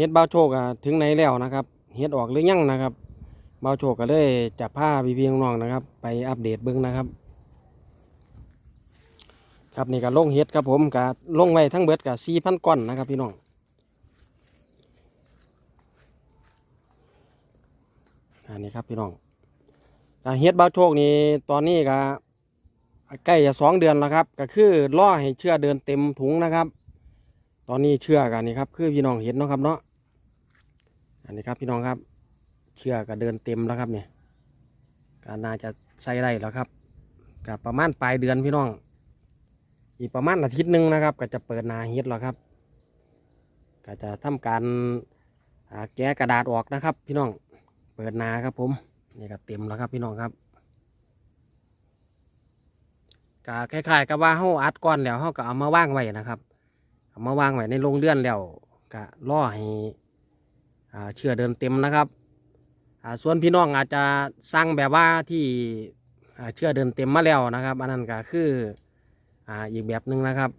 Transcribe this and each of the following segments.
เฮ็ดเบาโชคอะถึงไหนแล้วนะครับเฮ็ดออกหรือยังนะครับเบาโชคก็เลยจะพาพี่พี่น้องๆนะครับ ไปอัปเดตเบิ้งนะครับ ครับนี่ก็ลงเฮ็ดครับผมก็ลงไว้ทั้งเบิดกับสี่พันก้อนนะครับ พี่น้องอันนี้ครับพี่น้องก็เฮ็ดเบาโชคนี่ตอนนี้ก็ใกล้จะสองเดือนแล้วครับ ก็คือล่อให้เชื่อเดินเต็มถุงนะครับ ตอนนี้เชื่อกันนี่ครับ คือพี่น้องเห็นเนาะครับเนาะ อันนี้ครับพี่น้องครับ เชือกก็เดินเต็มแล้วครับเนี่ยก็น่าจะใส่ได้แล้วครับกับประมาณปลายเดือนพี่น้อง อีกประมาณอาทิตย์หนึ่งนะครับ ก็จะเปิดนาเฮ็ดแล้วครับ ก็จะทำการแกะกระดาษออกนะครับ พี่น้องเปิดนาครับผมนี่ก็เต็มแล้วครับพี่น้องครับก็คล้ายๆกับว่าเฮาอัดก้อนแล้วเฮาก็เอามาว่างไว้นะครับเอามาวางไว้ในโรงเรือนแล้วก็ล่อให้ เชื่อเดินเต็มนะครับส่วนพี่น้องอาจจะสั่งแบบว่าที่เชื่อเดินเต็มมาแล้วนะครับ อันนั้นก็คือออีกแบบหนึ่งนะครับ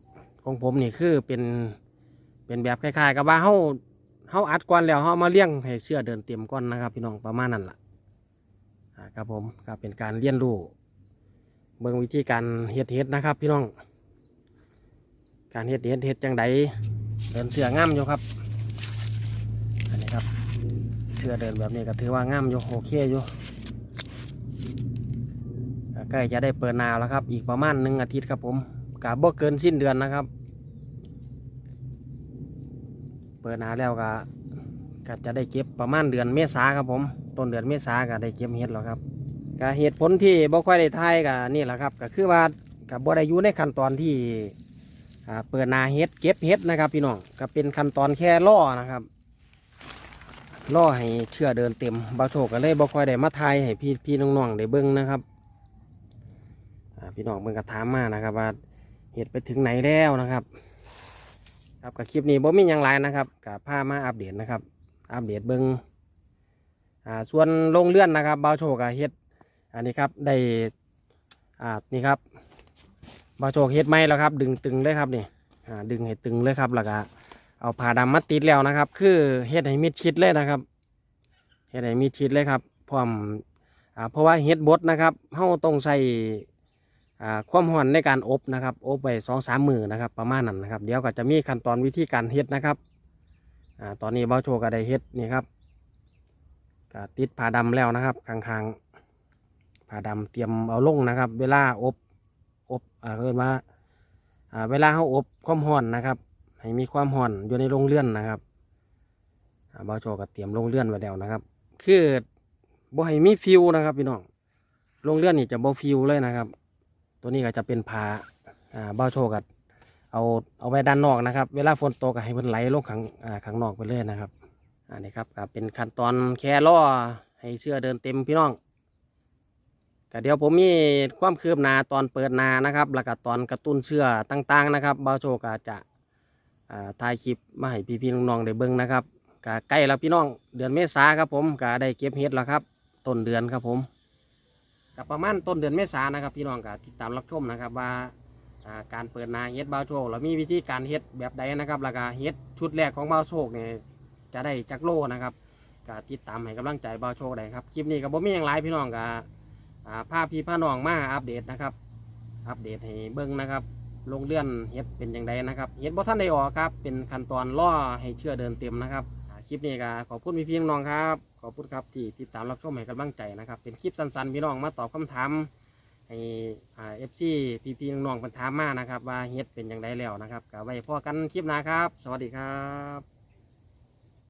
ของผมนี่คือเป็นเป็นแบบคล้ายๆ กับว่าเฮาเฮาอัดก่อนแล้วเฮามาเลี้ยงให้เชื่อเดินเต็มก่อนนะครับ พี่น้องประมาณนั้นล่ะอ่าครับผมก็เป็นการเรียนรู้เบิ่งวิธีการเฮ็ดเฮ็ดนะครับ พี่น้อง การเฮ็ดเฮ็ดเฮ็ดจังใดเดินเสืองามอยู่ครับ ครับเสือเดินแบบนี้ก็ถือว่างามอยู่โอเคอยู่ก็ใกล้จะได้เปิดนาแล้วครับ อีกประมาณหนึ่งอาทิตย์ครับผมกะบ่เกินสิ้นเดือนนะครับ เปิดนาแล้วก็กจะได้เก็บประมาณเดือนเมษาครับผมต้นเดือนเมษาก็ได้เก็บเฮ็ดแล้วครับก็เหตุผลที่บ่ค่อยได้ทายก็นี่แหละครับก็คือว่าก็บ่ได้อยู่ในขั้นตอนที่เปิดนาเฮ็ดเก็บเฮ็ดนะครับพี่น้องก็เป็นขั้นตอนแค่ล่อนะครับ ล่อให้เชื่อเดินเต็มบาโชคก็เลยบ่ค่อยได้มาทายให้พี่พี่น้องๆได้เบิ่งนะครับพี่น้องเบิ่งก็ถามมานะครับ ว่าเฮ็ดไปถึงไหนแล้วนะครับ ครับกับคลิปนี้บ่มีหยังหลายนะครับกับพามาอัปเดตนะครับ อัปเดตเบิ่งอ่าส่วนลงเลื่อนนะครับบาโชคก็เฮ็ดอันนี้ครับได้อ่านี่ครับบาโชคเฮ็ดไหมแล้วครับ ดึงตึงเลยครับนี่อ่าดึงให้ตึงเลยครับแล้วก็ เอาผ้าดำมาติดแล้วนะครับ คือเฮ็ดให้มิดชิดเลยนะครับเฮ็ดให้มิดชิดเลยครับพร้อมเพราะว่าเฮ็ดบดนะครับเฮาต้องใส่ความร้อนในการอบนะครับ อบไว้สองสามมือนะครับ ประมาณนั้นนะครับ เดี๋ยวก็จะมีขั้นตอนวิธีการเฮ็ดนะครับอตอนนี้บาโชก็ได้เฮ็ดนี่ครับก็ติดผ้าดำแล้วนะครับข้างๆผ้าดำเตรียมเอาลงนะครับ เวลาอบอบอ่าเรียกว่าอ่าเวลาเขาอบความร้อนนะครับ ให้มีความร้อนอยู่ในโรงเรือนนะครับอ่าบาโจก็เตรียมโรงเรือนไว้แล้วนะครับ คือบ่ให้มีฟิวนะครับพี่น้องโรงเรือนนี่จะบ่ฟิวเลยนะครับ ตัวนี้ก็จะเป็นผ้าอ่าบาโชก็เอาเอาไว้ด้านนอกนะครับ เวลาฝนตกก็ให้มันไหลลงข้างข้างนอกไปเลยนะครับอันนี้ครับก็เป็นขั้นตอนแค่ล่อให้เสื้อเดินเต็มพี่น้องก็เดี๋ยวผมมีความคืบหน้าตอนเปิดนานะครับ แล้วก็ตอนกระตุ้นเชื่อต่างๆนะครับบาโชก็จะ ถ่ายคลิปมาให้พี่ๆน้องๆได้เบิ่งนะครับก็ใกล้แล้วพี่น้องเดือนเมษาครับผมก็ได้เก็บเห็ดแล้วครับต้นเดือนครับผมกับประมาณต้นเดือนเมษานะครับพี่น้องก็ติดตามรับชมนะครับว่าการเปิดนาเฮ็ดบาวโชคแล้วมีวิธีการเฮ็ดแบบใดนะครับแล้วก็เฮ็ดชุดแรกของบาวโชคเนี่ยจะได้จักโลนะครับก็ติดตามให้กำลังใจบาวโชคได้ครับคลิปนี้ก็บ่มีอย่างไรพี่น้องก็อ่าพพี่พาน้องมาอัปเดตนะครับ อัปเดตให้เบิ้งนะครับ ลงเลื่อนเฮ็ดเป็นอย่างไรนะครับเฮ็ดบ่ท่านได้ออกครับ เป็นขั้นตอนล่อให้เชื่อเดินเต็มนะครับคลิปนี้ก็ขอบคุณพี่พี่น้องครับ ขอบคุณครับที่ติดตามรับชมให้กำลังใจนะครับ เป็นคลิปสั้นๆพี่น้องมาตอบคำถามให้เอฟซีพี่พี่น้องๆเพิ่นถามมานะครับ ว่าเฮ็ดเป็นอย่างไรแล้วนะครับก็ไว้พอกันคลิปหน้าครับ สวัสดีครับ